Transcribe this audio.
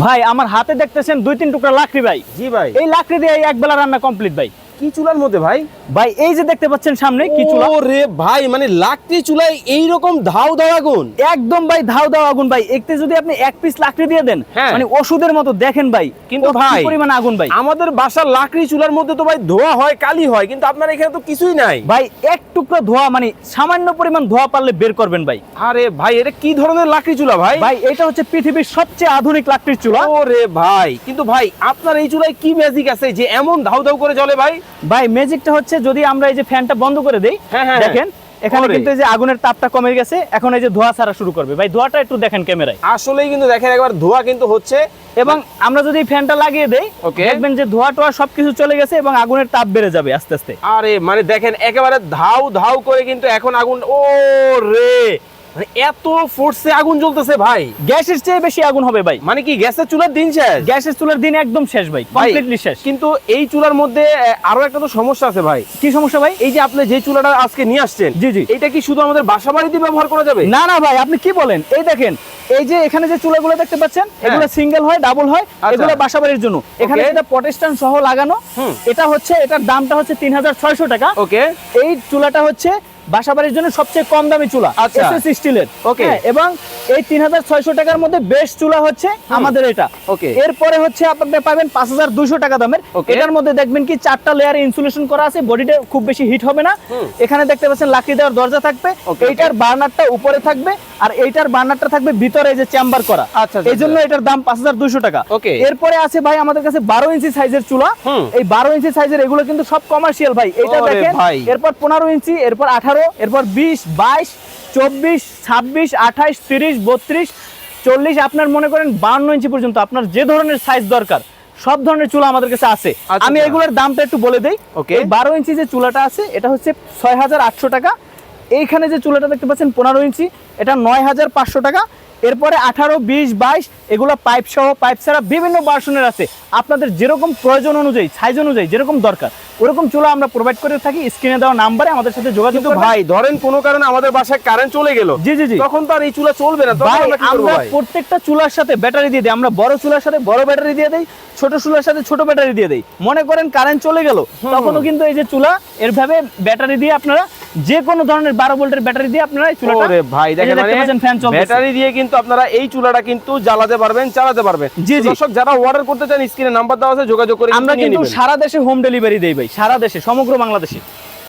ভাই আমার হাতে দেখতেছেন দুই তিন টুকরা লাকড়ি ভাই। জি ভাই। এই লাকড়ি দিয়ে এক বেলা রান্না কমপ্লিট ভাই। কি চুলার মধ্যে ভাই? ভাই এই যে দেখতে পাচ্ছেন সামনে কি চুলা? ও রে ভাই মানে লাকড়ি চুলায় এই রকম ধাও ধাও আগুন? একদম ভাই ধাও ধাও আগুন ভাই। একতে যদি আপনি এক পিস লাকড়ি দিয়ে দেন হ্যাঁ। মানে ওষুধের মতো দেখেন ভাই কিন্তু ভাই, পরিমাণ আগুন ভাই? আমাদের বাসার লাকড়ি চুলার মধ্যে তো ভাই ধোয়া হয় কালি হয় কিন্তু আপনার এখানে তো কিছুই নাই। ভাই এক টুকরা ধোয়া মানে সামান্য পরিমাণ ধোয়া পারলে বের করবেন ভাই। আরে ভাই এটা কি ধরনের লাকড়ি চুলা ভাই? ভাই এটা হচ্ছে পৃথিবীর সবচেয়ে আধুনিক লাকড়ির চুলা। ও রে ভাই কিন্তু ভাই আপনার এই চুলায় কি ম্যাজিক আছে যে এমন ধাউ ধাউ করে জ্বলে ভাই? ভাই ম্যাজিকটা হচ্ছে যদি আমরা এই যে ফ্যানটা বন্ধ করে দেই হ্যাঁ, হ্যাঁ, দেখেন এখানে কিন্তু এই যে আগুনের তাপটা কমে গেছে এখন এই যে ধোয়া ছাড়া শুরু করবে। ভাই ধোয়াটা একটু দেখেন ক্যামেরায়। আসলেই কিন্তু দেখেন একবার ধোয়া কিন্তু হচ্ছে। এবং আমরা যদি ফ্যানটা লাগিয়ে দেই. দেখবেন যে ধোয়া টোয়া সবকিছু চলে গেছে এবং আগুনের তাপ বেড়ে যাবে আস্তে আস্তে। আরে মানে দেখেন একেবারে ধাউ ধাউ করে কিন্তু এখন আগুন ও রে এত ফোর্সে আগুন জ্বলতেছে ভাই। গ্যাসের চেয়ে বেশি আগুন হবে ভাই। মানে কি গ্যাসের চুলার দিন শেষ? গ্যাসের চুলার দিন একদম শেষ ভাই কমপ্লিটলি শেষ। কিন্তু এই চুলার মধ্যে আরও একটা তো সমস্যা আছে ভাই। কি সমস্যা ভাই? এই যে আপনি যে চুলাটা আজকে নিয়ে আসছেন জি, জি। এটা কি শুধু আমাদের বাসা বাড়িতে ব্যবহার করা যাবে? না না ভাই আপনি কি বলেন? এই দেখেন এই যে এখানে যে চুলাগুলো দেখতে পাচ্ছেন এগুলো সিঙ্গেল হয় ডাবল হয় আচ্ছা। এগুলো বাসাবাড়ির জন্য। এখানে এটা যেটা প্রটেস্টান সহ লাগানো এটা হচ্ছে এটার দামটা হচ্ছে তিন হাজার ছয়শো টাকা। ওকে এই চুলাটা হচ্ছে বাসাবাড়ির জন্য সবচেয়ে কম দামি চুলা আচ্ছা। এসএস স্টিলের Okay. হ্যাঁ, এবং এই তিন হাজার ছয়শো টাকার মধ্যে বেস্ট চুলা হচ্ছে আমাদের এটা। Okay. এরপরে হচ্ছে আপনি পাবেন পাঁচ হাজার দুশো টাকা দামের। এটার মধ্যে দেখবেন কি চারটা লেয়ার ইনসুলেশন করা আছে বডিটা খুব বেশি হিট হবে না। এখানে দেখতে পাচ্ছেন লাকড়ি দেওয়ার দরজা থাকবে। এইটার বার্নারটা উপরে থাকবে আর এইটার বার্নারটা থাকবে ভিতরে যে চেম্বার করা। আচ্ছা, আচ্ছা, এই জন্য এটার দাম পাঁচ হাজার দুশো টাকা। Okay. এরপরে আছে ভাই আমাদের কাছে বারো ইঞ্চি সাইজের চুলা। এই বারো ইঞ্চি সাইজের এগুলো কিন্তু সব কমার্শিয়াল ভাই। এটা দেখেন। এরপর পনেরো ইঞ্চি এরপর আঠারো এরপর বিশ বাইশ চব্বিশ ছাব্বিশ আঠাইশ তিরিশ বত্রিশ চল্লিশ আপনার মনে করেন বান্ন ইঞ্চি পর্যন্ত আপনার যে ধরনের সাইজ দরকার সব ধরনের চুলা আমাদের কাছে আছে। আচ্ছা, আমি আচ্ছা। এগুলোর দামটা একটু বলে দিই। ওকে বারো ইঞ্চি যে চুলাটা আছে এটা হচ্ছে ছয় হাজার আটশো টাকা। এইখানে যে চুলাটা দেখতে পাচ্ছেন পনেরো ইঞ্চি এটা নয় হাজার পাঁচশো টাকা। এরপরে আঠারো বিশ বাইশ এগুলো পাইপ সহ পাইপ ছাড়া বিভিন্ন ভার্সনের আছে। আপনাদের যেরকম প্রয়োজন অনুযায়ী সাইজ অনুযায়ী যেরকম দরকার ওরকম চুলা আমরা প্রোভাইড করে থাকি। স্ক্রিনে দেওয়া নাম্বারে আমাদের সাথে যোগাযোগ ভাই ধরেন কোনো কারণে আমাদের বাসায় কারেন্ট চলে গেল জি, জি, জি। তখন তো আর এই চুলা চলবে না ভাই আমরা প্রত্যেকটা চুলার সাথে ব্যাটারি দিয়ে দিই। আমরা বড় চুলার সাথে বড় ব্যাটারি দিয়ে দেই ছোট চুলার সাথে ছোট ব্যাটারি দিয়ে দেই। মনে করেন কারেন্ট চলে গেল তখনও কিন্তু এই যে চুলা এরভাবে ব্যাটারি দিয়ে আপনারা যে কোনো ধরনের বারো ভোল্টের ব্যাটারি দিয়ে আপনারা এই চুলাটা ভাই দেখেন মানে ফ্যান চলছে ব্যাটারি দিয়ে কিন্তু আপনারা এই চুলাটা কিন্তু জ্বালাতে পারবেন চালাতে পারবেন। জি। দর্শক যারা অর্ডার করতে চান স্ক্রিনে নাম্বার দেওয়া আছে যোগাযোগ করে আমরা কিন্তু সারা দেশে হোম ডেলিভারি দেই ভাই সারা দেশে সমগ্র বাংলাদেশে।